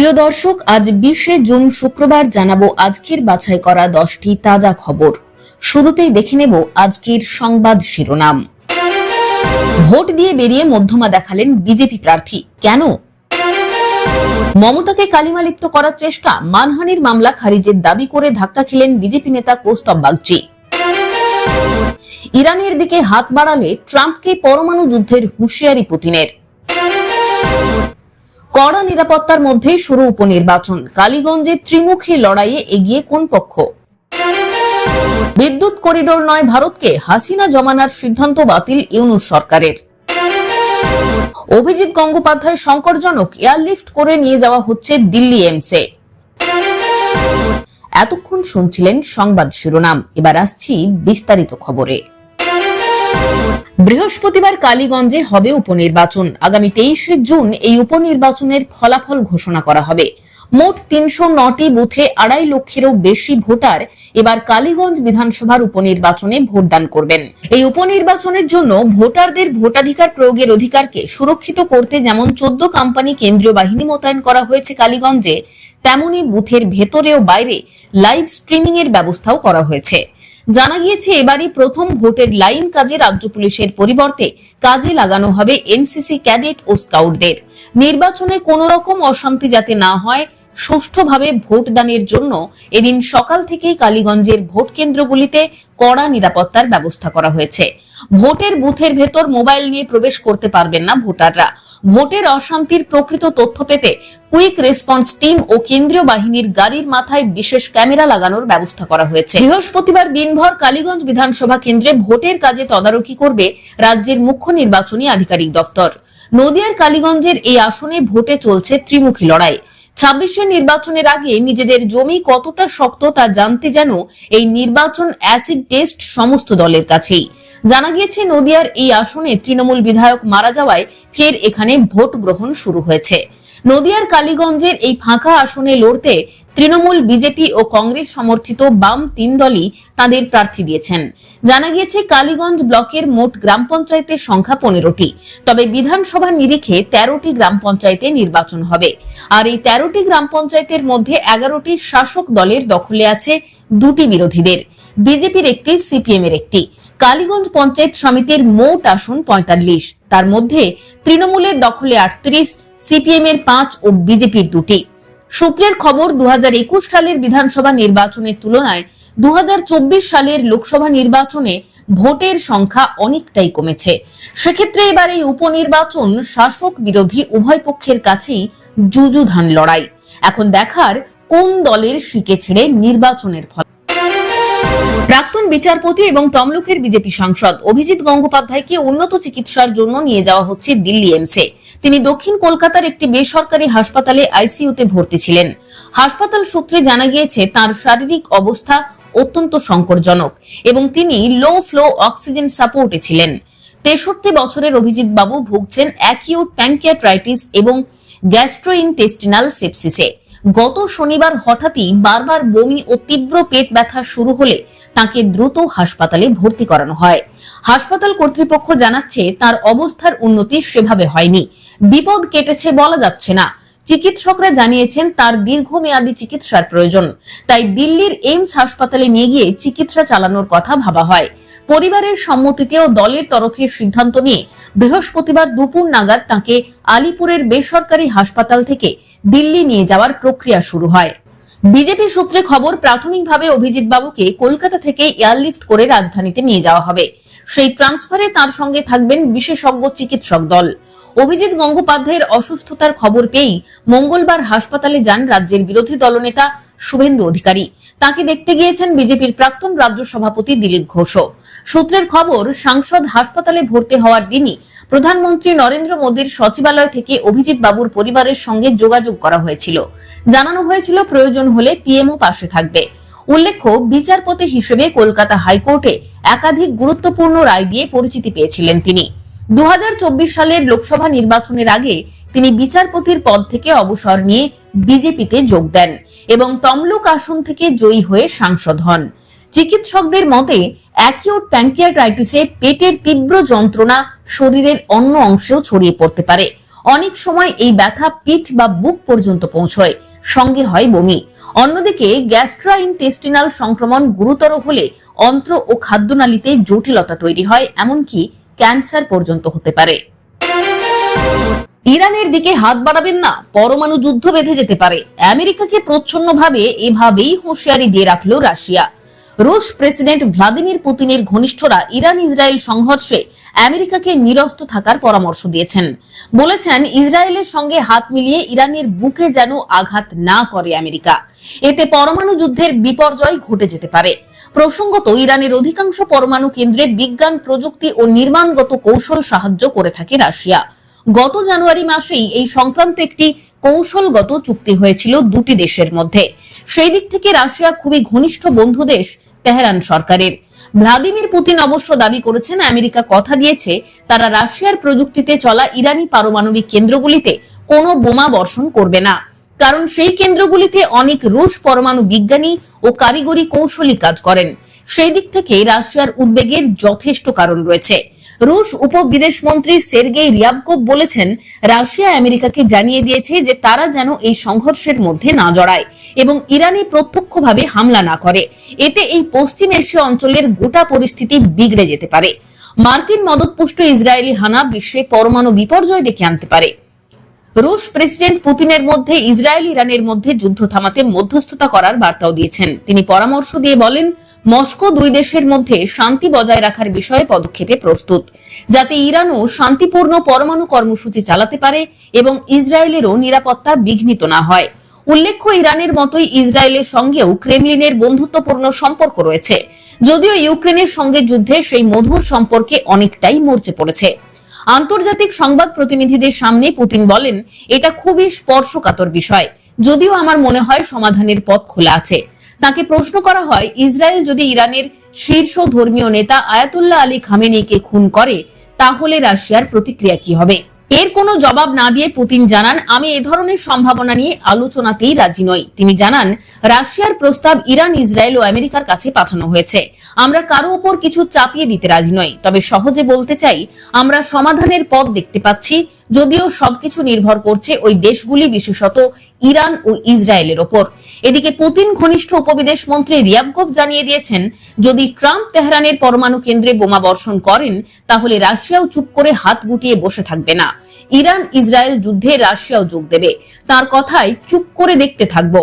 প্রিয় দর্শক, আজ বিশে জুন শুক্রবার জানাব আজকের বাছাই করা দশটি তাজা খবর। শুরুতেই দেখে নেব আজকের সংবাদ শিরোনাম। ভোট দিয়ে বেরিয়ে মধ্যমা দেখালেন বিজেপি প্রার্থী। কেন? মমতাকে কালিমালিপ্ত করার চেষ্টা, মানহানির মামলা খারিজের দাবি করে ধাক্কা খেলেন বিজেপি নেতা কৌস্তব বাগচি। ইরানের দিকে হাত বাড়ালে ট্রাম্পকে পরমাণু যুদ্ধের হুঁশিয়ারি পুতিনের। কড়া নিরাপত্তার মধ্যেই শুরু উপনির্বাচন। কালীগঞ্জে ত্রিমুখী লড়াইয়ে এগিয়ে কোন পক্ষ? বিদ্যুৎ করিডোর নয় ভারতকে, হাসিনা জমানার সিদ্ধান্ত বাতিল ইউনুস সরকারের। অভিজিৎ গঙ্গোপাধ্যায় সংকটজনক এয়ারলিফট করে নিয়ে যাওয়া হচ্ছে দিল্লি এমসে এতক্ষণ শুনছিলেন সংবাদ শিরোনাম। এবার আসছি বিস্তারিত খবরে। বৃহস্পতিবার কালীগঞ্জে হবে উপনির্বাচন। আগামী তেইশে জুন এই উপনির্বাচনের ফলাফল ঘোষণা করা হবে। মোট তিনশো নটি বুথে আড়াই লক্ষেরও বেশি ভোটার এবার কালীগঞ্জ বিধানসভার উপনির্বাচনে ভোটদান করবেন। এই উপনির্বাচনের জন্য ভোটারদের ভোটাধিকার প্রয়োগের অধিকারকে সুরক্ষিত করতে যেমন চোদ্দ কোম্পানি কেন্দ্রীয় বাহিনী মোতায়েন করা হয়েছে কালীগঞ্জে, তেমনি বুথের ভেতরে ও বাইরে লাইভ স্ট্রিমিং এর ব্যবস্থাও করা হয়েছে। জানা গিয়েছে, এবারই প্রথম ভোটের লাইন কাজে রাজ্য পুলিশের পরিবর্তে কাজে লাগানো হবে এনসিসি ক্যাডেট ও স্কাউটদের। নির্বাচনে কোনো রকম অশান্তি যাতে না হয়, সুষ্ঠুভাবে ভোটদানের জন্য এদিন সকাল থেকেই কালীগঞ্জের ভোট কেন্দ্রগুলিতে কড়া নিরাপত্তার ব্যবস্থা করা হয়েছে। ভোটের বুথের ভেতর মোবাইল নিয়ে প্রবেশ করতে পারবেন না ভোটাররা। ভোটের অশান্তির প্রকৃত তথ্য পেতে কুইক রেসপন্স টিম ও কেন্দ্রীয় বাহিনীর গাড়ির মাথায় বিশেষ ক্যামেরা লাগানোর ব্যবস্থা করা হয়েছে। বৃহস্পতিবার দিনভর কালীগঞ্জ বিধানসভা কেন্দ্রে ভোটের কাজে তদারকি করবে রাজ্যের মুখ্য নির্বাচনী আধিকারিক দপ্তর নদিয়ার কালীগঞ্জের এই আসনে ভোটে চলছে ত্রিমুখী লড়াই। ছাব্বিশের নির্বাচনের আগে নিজেদের জমি কতটা শক্ত তা জানতে যেন এই নির্বাচন অ্যাসিড টেস্ট সমস্ত দলের কাছেই। জানা গিয়েছে, নদিয়ার এই আসনে তৃণমূল বিধায়ক মারা যাওয়ায় ফের এখানে ভোট গ্রহণ শুরু হয়েছে। নদিয়ার কালীগঞ্জের এই ফাঁকা আসনে লড়তে তৃণমূল, বিজেপি ও কংগ্রেস সমর্থিত বাম তিন দলই তাদের প্রার্থী দিয়েছেন। জানা গিয়েছে, কালীগঞ্জ ব্লকের মোট গ্রাম পঞ্চায়েতের সংখ্যা পনেরোটি। তবে বিধানসভার নিরিখে তেরোটি গ্রাম পঞ্চায়েতে নির্বাচন হবে। আর এই তেরোটি গ্রাম পঞ্চায়েতের মধ্যে এগারোটি শাসক দলের দখলে আছে দুটি বিরোধীদের। বিজেপির একটি সিপিএম এর একটি। কালীগঞ্জ পঞ্চায়েত সমিতির মোট আসন পঁয়তাল্লিশ। তার মধ্যে তৃণমূলের দখলে আটত্রিশ, সিপিএম এর পাঁচ ও বিজেপির দুটি। সূত্রের খবর দুই হাজার একুশ সালের বিধানসভা নির্বাচনের তুলনায় দুই হাজার চব্বিশ সালের লোকসভা নির্বাচনে ভোটের সংখ্যা অনেকটাই কমেছে। সেক্ষেত্রে এবার এই উপনির্বাচন শাসক বিরোধী উভয় পক্ষের কাছেই যুযুধান লড়াই। এখন দেখার কোন দলের শিকে ছেড়ে নির্বাচনের ফল প্রাক্তন বিচারপতি এবং তমলুকের বিজেপি সাংসদ অভিজিৎ গঙ্গোপাধ্যায়কে উন্নত চিকিৎসার জন্য নিয়ে যাওয়া হচ্ছে দিল্লি এমসে তিনি দক্ষিণ কলকাতার একটি বেসরকারি হাসপাতালে আইসিইউতে ভর্তি ছিলেন। হাসপাতাল সূত্রে জানা গিয়েছে, তার শারীরিক অবস্থা অত্যন্ত সংকটজনক এবং তিনি লো ফ্লো অক্সিজেন সাপোর্টে ছিলেন। তেষট্টি বছরের অভিজিৎ বাবু ভুগছেন অ্যাকিউট প্যাঙ্কিয়াট্রাইটিস এবং গ্যাস্ট্রোইনটেস্টিনাল সেপসিসে। গত শনিবার হঠাৎই বারবার বমি ও তীব্র পেট ব্যথা শুরু হলে তাকে দ্রুত হাসপাতালে ভর্তি করানো হয়। হাসপাতাল কর্তৃপক্ষ জানাচ্ছে তার অবস্থার উন্নতি সেভাবে হয়নি। বিপদ কেটেছে বলা যাচ্ছে না। চিকিৎসকরা জানিয়েছেন তার দীর্ঘমেয়াদী চিকিৎসার প্রয়োজন। তাই দিল্লির এইমস হাসপাতালে নিয়ে গিয়ে চিকিৎসা চালানোর কথা ভাবা হয়। পরিবারের সম্মতিতেও দলের তরফে সিদ্ধান্ত নিয়ে বৃহস্পতিবার দুপুর নাগাদ তাকে আলিপুরের বেসরকারি হাসপাতাল থেকে দিল্লি নিয়ে যাওয়ার প্রক্রিয়া শুরু হয়। বিজেপি সূত্রে খবর, প্রাথমিকভাবে অভিজিৎ বাবুকে কলকাতা থেকে এয়ারলিফট করে রাজধানীতে নিয়ে যাওয়া হবে। সেই ট্রান্সফারে তার সঙ্গে থাকবেন বিশেষজ্ঞ চিকিৎসক দল। অভিজিৎ গঙ্গোপাধ্যায়ের অসুস্থতার খবর পেয়েই মঙ্গলবার হাসপাতালে যান রাজ্যের বিরোধী দলনেতা শুভেন্দু অধিকারী। তাকে দেখতে গিয়েছেন বিজেপির প্রাক্তন রাজ্য সভাপতি দিলীপ ঘোষ সূত্রের খবর, সাংসদ হাসপাতালে ভর্তি হওয়ার দিনই প্রধানমন্ত্রী নরেন্দ্র মোদীর সচিবালয় থেকে অভিজিৎ বাবুর পরিবারের সঙ্গে যোগাযোগ করা হয়েছিল। জানানো হয়েছিল প্রয়োজন হলে পিএমও পাশে থাকবে। উল্লেখ্য, বিচারপতি হিসেবে কলকাতা হাইকোর্টে একাধিক গুরুত্বপূর্ণ রায় দিয়ে পরিচিতি পেয়েছিলেন তিনি। দু হাজার চব্বিশ সালের লোকসভা নির্বাচনের আগে তিনি বিচারপতির পদ থেকে অবসর নিয়ে বিজেপিতে যোগ দেন এবং তমলুক আসন থেকে জয়ী হয়ে সাংসদ হন। চিকিৎসকদের মতে অ্যাকিউট প্যাঙ্কিয়াটাইটিসে পেটের তীব্র যন্ত্রণা শরীরের অন্য অংশেও ছড়িয়ে পড়তে পারে। অনেক সময় এই ব্যথা পিঠ বা বুক পর্যন্ত পৌঁছয়, সঙ্গে হয় বমি। অন্যদিকে গ্যাস্ট্রাইনটেস্টিনাল সংক্রমণ গুরুতর হলে অন্ত্র ও খাদ্যনালীতে জটিলতা তৈরি হয়, এমনকি ক্যান্সার পর্যন্ত হতে পারে। ইরানের দিকে হাত বাড়াবেন না, পরমাণু যুদ্ধ বেঁধে যেতে পারে। আমেরিকাকে প্রচ্ছন্নভাবে এভাবেই হুঁশিয়ারি দিয়ে রাখল রাশিয়া। রুশ প্রেসিডেন্ট ভ্লাদিমির পুতিনের ঘনিষ্ঠরা ইরান ইসরায়েল সংঘর্ষে আমেরিকাকে নিরস্ত থাকার পরামর্শ দিয়েছেন। বলেছেন, ইসরায়েলের সঙ্গে হাত মিলিয়ে ইরানের বুকে যেন আঘাত না করে আমেরিকা। এতে পরমাণু যুদ্ধের বিপর্যয় ঘটে যেতে পারে। প্রসঙ্গত, ইরানের অধিকাংশ পরমাণু কেন্দ্রে বিজ্ঞান, প্রযুক্তি ও নির্মাণগত কৌশল সাহায্য করে থাকে রাশিয়া। গত জানুয়ারি মাসেই এই সংক্রান্ত একটি কৌশলগত চুক্তি হয়েছিল দুটি দেশের মধ্যে। সেই দিক থেকে রাশিয়া খুবই ঘনিষ্ঠ বন্ধু দেশ। তেহরান সরকারের। ভ্লাদিমির পুতিন অবশ্য দাবি করেছেন, আমেরিকা কথা দিয়েছে, তারা রাশিয়ার প্রযুক্তিতে চলা ইরানি পারমাণবিক কেন্দ্রগুলিতে কোনো বোমা বর্ষণ করবে না। কারণ সেই কেন্দ্রগুলিতে অনেক রুশ পরমাণু বিজ্ঞানী ও কারিগরি কৌশলী কাজ করেন। সেই দিক থেকে রাশিয়ার উদ্বেগের যথেষ্ট কারণ রয়েছে। রুশ উপবিদেশ মন্ত্রী সের্গেই রিয়াবকোভ বলেছেন, রাশিয়া আমেরিকাকে জানিয়ে দিয়েছে যে তারা যেন এই সংঘর্ষের মধ্যে না জড়ায়। এবং ইরানে প্রত্যক্ষভাবে হামলা না করে। এতে এই পশ্চিম এশীয় অঞ্চলের গোটা পরিস্থিতি বিগড়ে যেতে পারে। মার্কিন মদতপুষ্ট ইসরায়েলি হানা বিশ্বে পরমাণু বিপর্যয় ডেকে আনতে পারে। রুশ প্রেসিডেন্ট পুতিনের মধ্যে ইসরায়েল ইরানের মধ্যে যুদ্ধ থামাতে মধ্যস্থতা করার বার্তাও দিয়েছেন। তিনি পরামর্শ দিয়ে বলেন, মস্কো দুই দেশের মধ্যে শান্তি বজায় রাখার বিষয়ে পদক্ষেপে প্রস্তুত। যাতে ইরানও শান্তিপূর্ণ পরমাণু কর্মসূচি চালাতে পারে এবং ইসরায়েলেরও নিরাপত্তা বিঘ্নিত না হয়। উল্লেখ্য, ইরানের মতোই ইসরায়েলের সঙ্গেও ক্রেমলিনের বন্ধুত্বপূর্ণ সম্পর্ক রয়েছে। যদিও ইউক্রেনের সঙ্গে যুদ্ধে সেই মধুর সম্পর্কে অনেকটাই মরচে পড়েছে। আন্তর্জাতিক সংবাদ প্রতিনিধিদের সামনে পুতিন বলেন, এটা খুবই স্পর্শকাতর বিষয়। যদিও আমার মনে হয় সমাধানের পথ খোলা আছে। তাকে প্রশ্ন করা হয়, ইসরায়েল যদি ইরানের শীর্ষ ধর্মীয় নেতা আয়াতুল্লাহ আলী খামেনিকে খুন করে, তাহলে রাশিয়ার প্রতিক্রিয়া কি হবে? এর কোনো জবাব না দিয়ে পুতিন জানান, আমি এ ধরনের সম্ভাবনা নিয়ে আলোচনাতেই রাজি নই। তিনি জানান, রাশিয়ার প্রস্তাব ইরান, ইসরায়েল ও আমেরিকার কাছে পাঠানো হয়েছে। আমরা কারও ওপর কিছু চাপিয়ে দিতে রাজি নই। তবে সহজে বলতে চাই, আমরা সমাধানের পথ দেখতে পাচ্ছি, যদিও সবকিছু নির্ভর করছে ওই দেশগুলি বিশেষত ইরান ও ইসরায়েলের ওপর। এদিকে পুতিন ঘনিষ্ঠ উপবিদেশ মন্ত্রী রিয়াবকোভ জানিয়ে দিয়েছেন, যদি ট্রাম্প তেহরানের পরমাণু কেন্দ্রে বোমা বর্ষণ করেন, তাহলে রাশিয়াও চুপ করে হাত গুটিয়ে বসে থাকবে না। ইরান ইসরায়েল যুদ্ধে রাশিয়াও যোগ দেবে। তার কথায় চুপ করে দেখতে থাকব।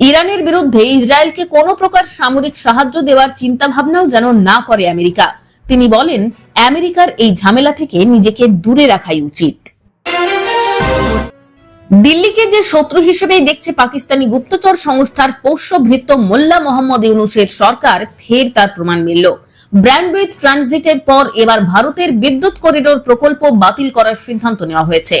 ইরানের বিরুদ্ধে ইসরায়েলকে কোনো প্রকার সামরিক সাহায্য দেওয়ার চিন্তা ভাবনাও যেন না করে আমেরিকা। তিনি বলেন, আমেরিকার এই ঝামেলা থেকে নিজেকে দূরে রাখাই উচিত। দিল্লিকে যে শত্রু হিসেবেই দেখছে পাকিস্তানি গুপ্তচর সংস্থার পোষ্যভৃত্ত মোল্লা মোহাম্মদ ইউনুসের সরকার, ফের তার প্রমাণ মিলল। ব্র্যান্ডউইথ ট্রানজিটের পর এবার ভারতের বিদ্যুৎ করিডোর প্রকল্প বাতিল করার সিদ্ধান্ত নেওয়া হয়েছে।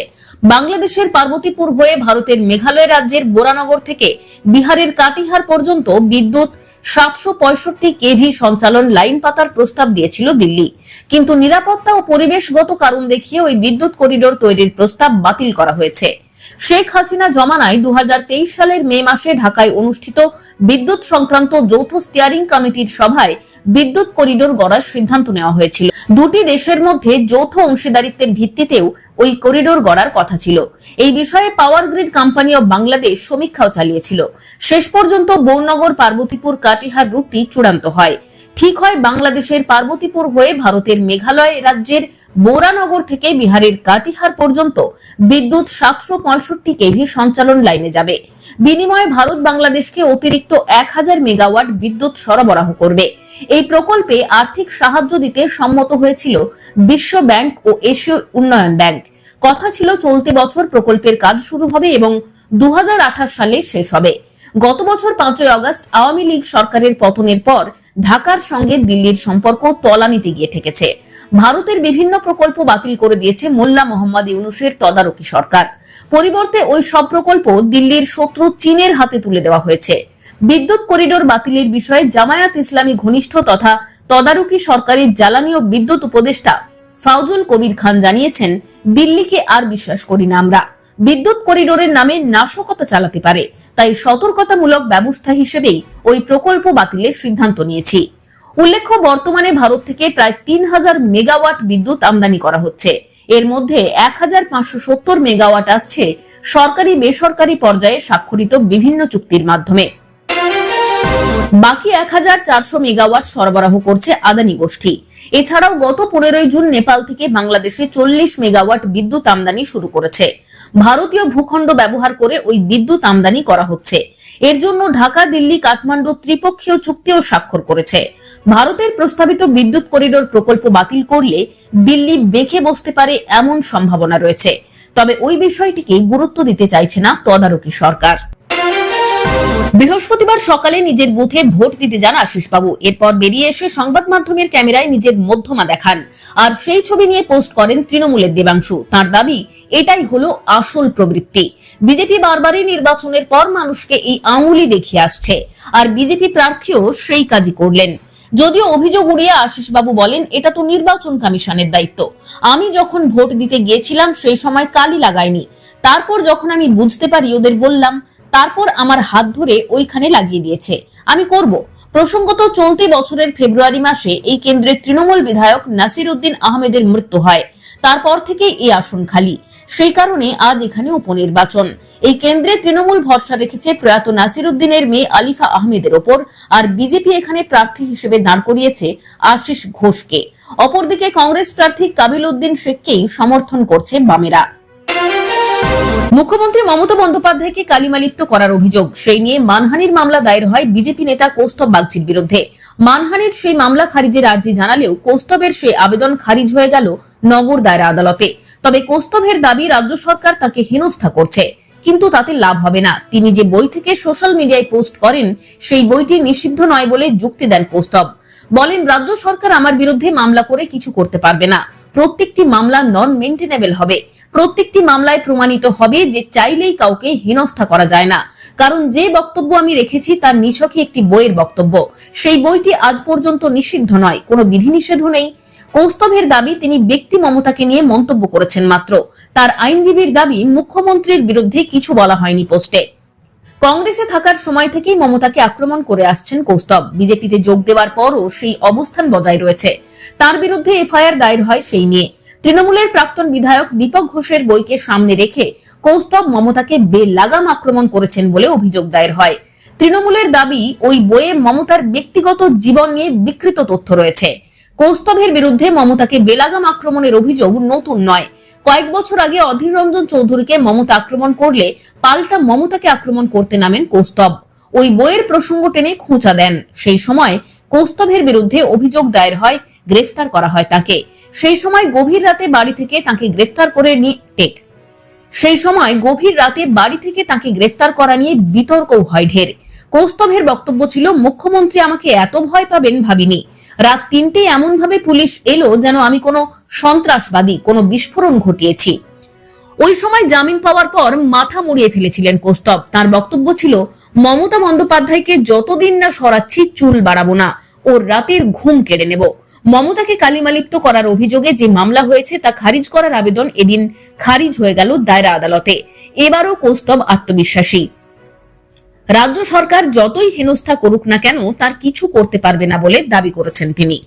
বাংলাদেশের পার্বতীপুর হয়ে ভারতের মেঘালয় রাজ্যের বোরানগর থেকে বিহারের কাটিহার পর্যন্ত বিদ্যুৎ সাতশো পঁয়ষট্টি কেভি সঞ্চালন লাইন পাতার প্রস্তাব দিয়েছিল দিল্লি। কিন্তু নিরাপত্তা ও পরিবেশগত কারণ দেখিয়ে ওই বিদ্যুৎ করিডোর তৈরির প্রস্তাব বাতিল করা হয়েছে। শেখ হাসিনা জমানায় দু সালের মে মাসে ঢাকায় অনুষ্ঠিত বিদ্যুৎ সংক্রান্ত যৌথ স্টিয়ারিং কমিটির সভায় বিদ্যুৎ করিডোর গড়ার সিদ্ধান্ত নেওয়া হয়েছিল। দুটি দেশের মধ্যে যৌথ অংশীদারিত্বের ভিত্তিতেও ওই করিডোর গড়ার কথা ছিল। এই বিষয়ে power grid company of Bangladesh সমীক্ষাও চালিয়েছিল। শেষ পর্যন্ত বৌনগর পার্বতীপুর, কাটিহার রুটটি চূড়ান্ত হয়। ঠিক হয় বাংলাদেশের পার্বতীপুর হয়ে ভারতের মেঘালয় রাজ্যের বোরানগর থেকে বিহারের কাটিহার পর্যন্ত বিদ্যুৎ সাতশো পঁয়ষট্টি কেভি সঞ্চালন লাইনে যাবে। বিনিময়ে ভারত বাংলাদেশকে অতিরিক্ত এক হাজার মেগাওয়াট বিদ্যুৎ সরবরাহ করবে। এই প্রকল্পে আর্থিক সাহায্য দিতে সম্মত হয়েছিল বিশ্ব ব্যাংক ও এশীয় উন্নয়ন ব্যাংক। কথা ছিল চলতি বছর প্রকল্পের কাজ শুরু হবে এবং দু হাজার আঠাশ সালে শেষ হবে। গত বছর পাঁচই আগস্ট আওয়ামী লীগ সরকারের পতনের পর ঢাকার সঙ্গে দিল্লির সম্পর্ক তলানিতে গিয়ে ঠেকেছে। ভারতের বিভিন্ন প্রকল্প বাতিল করে দিয়েছে মোল্লা মোহাম্মদ ইউনুসের তদারকি সরকার। পরিবর্তে ওই সব প্রকল্প দিল্লির শত্রু চীনের হাতে তুলে দেওয়া হয়েছে। বিদ্যুৎ করিডোর বাতিলের বিষয়ে জামায়াত ইসলামী ঘনিষ্ঠ তথা তদারকি সরকারের জ্বালানি ও বিদ্যুৎ উপদেষ্টা ফাউজুল কবির খান জানিয়েছেন, দিল্লিকে আর বিশ্বাস করি না আমরা। বিদ্যুৎ করিডোরের নামে নাশকতা চালাতে পারে। তাই সতর্কতামূলক ব্যবস্থা হিসেবেই ওই প্রকল্প বাতিলের সিদ্ধান্ত নিয়েছি। উল্লেখ্য, বর্তমানে ভারত থেকে প্রায় তিন হাজার মেগাওয়াট বিদ্যুৎ আমদানি করা হচ্ছে। এর মধ্যে এক হাজার পাঁচশো সত্তর মেগাওয়াট আসছে সরকারি, বেসরকারি পর্যায়ে স্বাক্ষরিত বিভিন্ন চুক্তির মাধ্যমে। বাকি এক হাজার চারশো মেগাওয়াট সরবরাহ করছে আদানি গোষ্ঠী। এছাড়াও গত পনেরোই জুন নেপাল থেকে বাংলাদেশে চল্লিশ মেগাওয়াট বিদ্যুৎ আমদানি শুরু করেছে। ভারতীয় ভূখণ্ড ব্যবহার করে ওই বিদ্যুৎ আমদানি করা হচ্ছে। এর জন্য ঢাকা, দিল্লি, কাঠমান্ডু ত্রিপক্ষীয় চুক্তিও স্বাক্ষর করেছে। ভারতের প্রস্তাবিত বিদ্যুৎ করিডোর প্রকল্প বাতিল করলে দিল্লি বেঁকে বসতে পারে এমন সম্ভাবনা রয়েছে। তবে ওই বিষয়টিকে গুরুত্ব দিতে চাইছে না তদারকি সরকার। বৃহস্পতিবার সকালে নিজের বুথে ভোট দিতে যান আশিসবাবু। এরপর বেরিয়ে এসে সংবাদ মাধ্যমের ক্যামেরায় নিজের মধ্যমা দেখান। আর সেই ছবি নিয়ে পোস্ট করেন তৃণমূলের দেবাংশু। তার দাবি, এটাই হলো আসল প্রবৃত্তি। বিজেপি বারবারই নির্বাচনের পর মানুষকে এই আঙুলি দেখিয়ে আসছে। আর বিজেপি প্রার্থীও সেই কাজই করলেন। যদিও অভিযোগ উড়িয়ে আশিসবাবু বলেন, এটা তো নির্বাচন কমিশনের দায়িত্ব। আমি যখন ভোট দিতে গিয়েছিলাম, সেই সময় কালি লাগাইনি। তারপর যখন আমি বুঝতে পারি, ওদের বললাম তারপর আমার হাত ধরে ওইখানে লাগিয়ে দিয়েছে। আমি করব। প্রসঙ্গত চলতি বছরের ফেব্রুয়ারি মাসে এই কেন্দ্রের তৃণমূল বিধায়ক নাসির উদ্দিন আহমেদের মৃত্যু হয়। তারপর থেকে এই আসন খালি। সেই কারণে আজ এখানে উপনির্বাচন। এই কেন্দ্রে তৃণমূল ভরসা রেখেছে প্রয়াত নাসির উদ্দিনের মেয়ে আলিফা আহমেদের ওপর আর বিজেপি এখানে প্রার্থী হিসেবে দাঁড় করিয়েছে আশিস ঘোষকে। অপরদিকে কংগ্রেস প্রার্থী কাবিল উদ্দিন শেখকেই সমর্থন করছে বামেরা। মুখ্যমন্ত্রী মমতা বন্দ্যোপাধ্যায়কে কালিমালিপ্ত করার অভিযোগ। সেই নিয়ে মানহানির মামলা দায়ের হয় বিজেপি নেতা কৌস্তব বাগচির বিরুদ্ধে। মানহানির সেই মামলা খারিজের আর্জি জানালেও কৌস্তবের সেই আবেদন খারিজ হয়ে গেল নগর দায়রা আদালতে। তবে কৌস্তবের দাবি রাজ্য সরকার তাকে হেনস্থা করছে। কিন্তু তাতে লাভ হবে না। তিনি যে বই থেকে সোশ্যাল মিডিয়ায় পোস্ট করেন, সেই বইটি নিষিদ্ধ নয় বলে যুক্তি দেন কৌস্তব। বলেন, রাজ্য সরকার আমার বিরুদ্ধে মামলা করে কিছু করতে পারবে না। প্রত্যেকটি মামলা নন মেনটেনেবল হবে। প্রত্যেকটি মামলায় প্রমাণিত হবে যে চাইলেই কাউকে হেনস্থা করা যায় না। কারণ যে বক্তব্য আমি রেখেছি তার নিছকই একটি বইয়ের বক্তব্য। সেই বইটি আজ পর্যন্ত নিষিদ্ধ নয়, কোনো বিধিনিষেধও নেই। কৌস্তভের দাবি, তিনি ব্যক্তি মমতাকে নিয়ে মন্তব্য করেছেন মাত্র। তার আইনজীবীর দাবি, মুখ্যমন্ত্রীর বিরুদ্ধে কিছু বলা হয়নি পোস্টে। কংগ্রেসে থাকার সময় থেকেই মমতাকে আক্রমণ করে আসছেন কৌস্তব। বিজেপিতে যোগ দেওয়ার পরও সেই অবস্থান বজায় রয়েছে। তার বিরুদ্ধে এফআইআর দায়ের হয় সেই নিয়ে। তৃণমূলের প্রাক্তন বিধায়ক দীপক ঘোষের বইকে সামনে রেখে কৌস্তব মমতাকে বেলাগাম আক্রমণ করেছেন বলে অভিযোগ দায়ের হয়। তৃণমূলের দাবি, ওই বইয়ে মমতার ব্যক্তিগত জীবন নিয়ে বিকৃত তথ্য রয়েছে। কৌস্তভের বিরুদ্ধে মমতাকে বেলাগাম আক্রমণের অভিযোগ নতুন নয়। কয়েক বছর আগে অধীর রঞ্জন চৌধুরীকে মমতা আক্রমণ করলে পাল্টা মমতাকে আক্রমণ করতে নামেন কৌস্তব। ওই বইয়ের প্রসঙ্গ টেনে খোঁচা দেন। সেই সময় কৌস্তভের বিরুদ্ধে অভিযোগ দায়ের হয়, গ্রেফতার করা হয় তাকে। সেই সময় গভীর রাতে বাড়ি থেকে তাকে গ্রেফতার করে নিয়ে টেক। সেই সময় গভীর রাতে বাড়ি থেকে তাকে গ্রেফতার করা নিয়ে বিতর্কও হয় ঢের। কৌস্তভের বক্তব্য ছিল, মুখ্যমন্ত্রী আমাকে এত ভয় পাবেন ভাবিনি। রাত তিনটে এমন ভাবে পুলিশ এলো যেন আমি কোনো সন্ত্রাসবাদী, কোনো বিস্ফোরণ ঘটিয়েছি। ওই সময় জামিন পাওয়ার পর মাথা মুড়িয়ে ফেলেছিলেন কৌস্তব। তার বক্তব্য ছিল, মমতা বন্দ্যোপাধ্যায়কে যতদিন না সরাচ্ছি, চুল বাড়াবো না। ওর রাতের ঘুম কেড়ে নেব। মমতাকে কালিমালিপ্ত করার অভিযোগে যে মামলা হয়েছে তা খারিজ করার আবেদন এদিন খারিজ হয়ে গেল দায়রা আদালতে। এবারও কৌস্তব আত্মবিশ্বাসী। রাজ্য সরকার যতই হেনস্থা করুক না কেন, তার কিছু করতে পারবে না বলে দাবি করেছেন তিনি।